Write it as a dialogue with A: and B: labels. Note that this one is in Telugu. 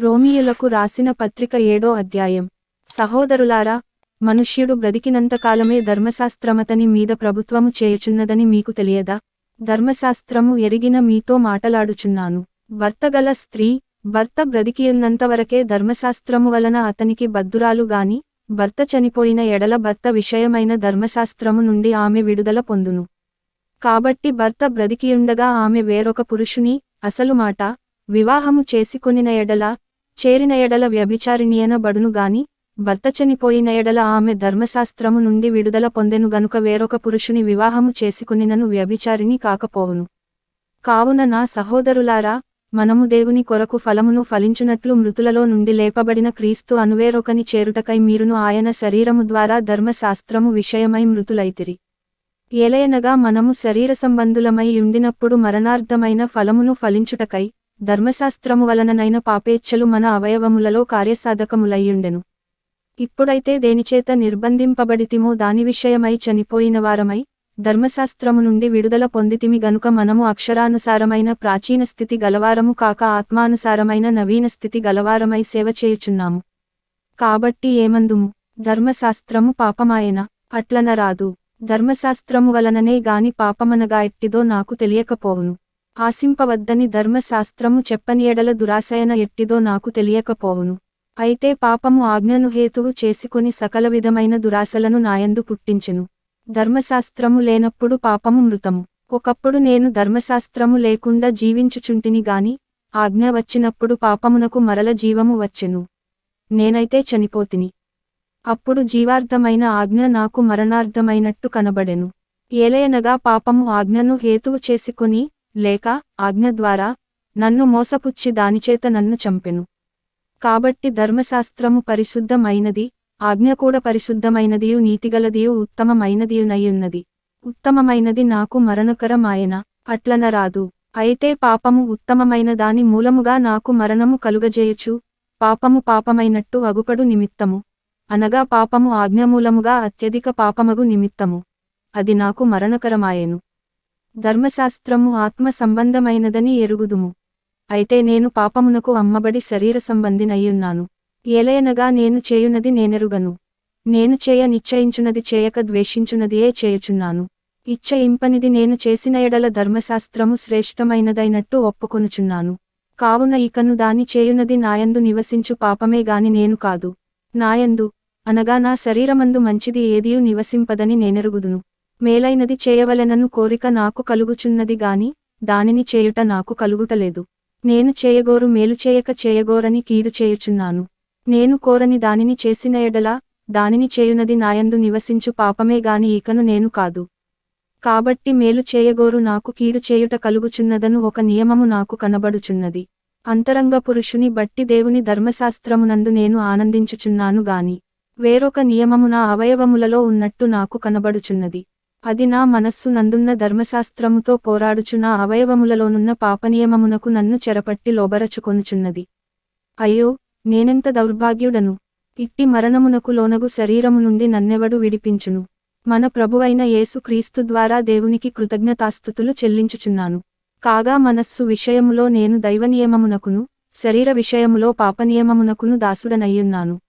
A: రోమియులకు రాసిన పత్రిక ఏడో అధ్యాయం. సహోదరులారా మనుష్యుడు బ్రతికినంతకాలమే ధర్మశాస్త్రమతని మీద ప్రభుత్వము చేయుచున్నదని మీకు తెలియదా? ధర్మశాస్త్రము ఎరిగిన మీతో మాటలాడుచున్నాను. భర్తగల స్త్రీ భర్త బ్రతికియున్నంతవరకే ధర్మశాస్త్రము వలన అతనికి బద్దురాలు గాని భర్త చనిపోయిన ఎడల భర్త విషయమైన ధర్మశాస్త్రము నుండి ఆమె విడుదల పొందును. కాబట్టి భర్త బ్రతికియుండగా ఆమె వేరొక పురుషుని అసలు మాట వివాహము చేసుకొనిన ఎడల చేరిన ఎడల వ్యభిచారిణియనబడును గాని భర్త చనిపోయిన ఎడల ఆమె ధర్మశాస్త్రము నుండి విడుదల పొందెను గనుక వేరొక పురుషుని వివాహము చేసుకునినను వ్యభిచారిణి కాకపోవును. కావున నా సహోదరులారా మనము దేవుని కొరకు ఫలమును ఫలించునట్లు మృతులలో నుండి లేపబడిన క్రీస్తు అనువేరొకని చేరుటకై మీరును ఆయన శరీరము ద్వారా ధర్మశాస్త్రము విషయమై మృతులైతిరి. ఏలయనగా మనము శరీర సంబంధులమై ఉండినప్పుడు మరణార్థమైన ఫలమును ఫలించుటకై ధర్మశాస్త్రము వలననైన పాపేచ్ఛలు మన అవయవములలో కార్యసాధకములయ్యుండెను. ఇప్పుడైతే దేనిచేత నిర్బంధింపబడితిమో దాని విషయమై చనిపోయిన వారమై ధర్మశాస్త్రము నుండి విడుదల పొందితిమి గనుక మనము అక్షరానుసారమైన ప్రాచీన స్థితి గలవారము కాక ఆత్మానుసారమైన నవీన స్థితి గలవారమై సేవ చేయుచున్నాము. కాబట్టి ఏమందుము? ధర్మశాస్త్రము పాపమాయన అట్లనరాదు. ధర్మశాస్త్రము వలననే గాని పాపమనగా ఎట్టిదో నాకు తెలియకపోవును. ఆశింపవద్దని ధర్మశాస్త్రము చెప్పని ఎడల దురాశయన ఎట్టిదో నాకు తెలియకపోవును. అయితే పాపము ఆజ్ఞను హేతువు చేసుకుని సకల విధమైన దురాశలను నాయందు పుట్టించెను. ధర్మశాస్త్రము లేనప్పుడు పాపము మృతము. ఒకప్పుడు నేను ధర్మశాస్త్రము లేకుండా జీవించుచుంటిని గాని ఆజ్ఞ వచ్చినప్పుడు పాపమునకు మరల జీవము వచ్చెను. నేనైతే చనిపోతిని. అప్పుడు జీవార్థమైన ఆజ్ఞ నాకు మరణార్థమైనట్టు కనబడెను. ఏలయనగా పాపము ఆజ్ఞను హేతువు చేసుకుని లేక ఆజ్ఞ ద్వారా నన్ను మోసపుచ్చి దానిచేత నన్ను చంపెను. కాబట్టి ధర్మశాస్త్రము పరిశుద్ధమైనది ఆజ్ఞ కూడా పరిశుద్ధమైనదియు నీతిగలదియు ఉత్తమమైనదియునయ్యున్నది ఉత్తమమైనది నాకు మరణకరమాయన అట్లనరాదు అయితే పాపము ఉత్తమమైన దాని మూలముగా నాకు మరణము కలుగజేయుచు పాపము పాపమైనట్టు అగుపడు నిమిత్తము. అనగా పాపము ఆజ్ఞమూలముగా అత్యధిక పాపమగు నిమిత్తము. అది నాకు మరణకరమాయెను. ధర్మశాస్త్రము ఆత్మ సంబంధమైనదని ఎరుగుదుము. అయితే నేను పాపమునకు అమ్మబడి శరీర సంబంధినయ్యున్నాను. ఏలయనగా నేను చేయునది నేనెరుగను. నేను చేయ నిశ్చయించునది చేయక ద్వేషించునదియే చేయుచున్నాను. ఇచ్చయింపనిది నేను చేసిన ఎడల ధర్మశాస్త్రము శ్రేష్టమైనదైనట్టు ఒప్పుకొనుచున్నాను. కావున ఇకను దాని చేయునది నాయందు నివసించు పాపమే గాని నేను కాదు. నాయందు అనగా నా శరీరమందు మంచిది ఏదియూ నివసింపదని నేనెరుగుదును. మేలైనది చేయవలెనను కోరిక నాకు కలుగుచున్నది గాని దానిని చేయుట నాకు కలుగుటలేదు. నేను చేయగోరు మేలు చేయక చేయగోరని కీడు చేయుచున్నాను. నేను కోరని దానిని చేసిన ఎడలా దానిని చేయునది నాయందు నివసించు పాపమే గాని ఇకను నేను కాదు. కాబట్టి మేలు చేయగోరు నాకు కీడు చేయుట కలుగుచున్నదను ఒక నియమము నాకు కనబడుచున్నది. అంతరంగ పురుషుని బట్టి దేవుని ధర్మశాస్త్రమునందు నేను ఆనందించుచున్నాను గాని వేరొక నియమము నా అవయవములలో ఉన్నట్టు నాకు కనబడుచున్నది. అది నా మనస్సు నందున్న ధర్మశాస్త్రముతో పోరాడుచున్న అవయవములలోనున్న పాపనియమమునకు నన్ను చెరపట్టి లోబరచుకొనుచున్నది. అయ్యో నేనెంత దౌర్భాగ్యుడను? ఇట్టి మరణమునకు లోనగు శరీరము నుండి నన్నెవడు విడిపించును? మన ప్రభువైన యేసు క్రీస్తు ద్వారా దేవునికి కృతజ్ఞతాస్థుతులు చెల్లించుచున్నాను. కాగా మనస్సు విషయములో నేను దైవనియమమునకును శరీర విషయములో పాపనియమమునకును దాసుడనయ్యున్నాను.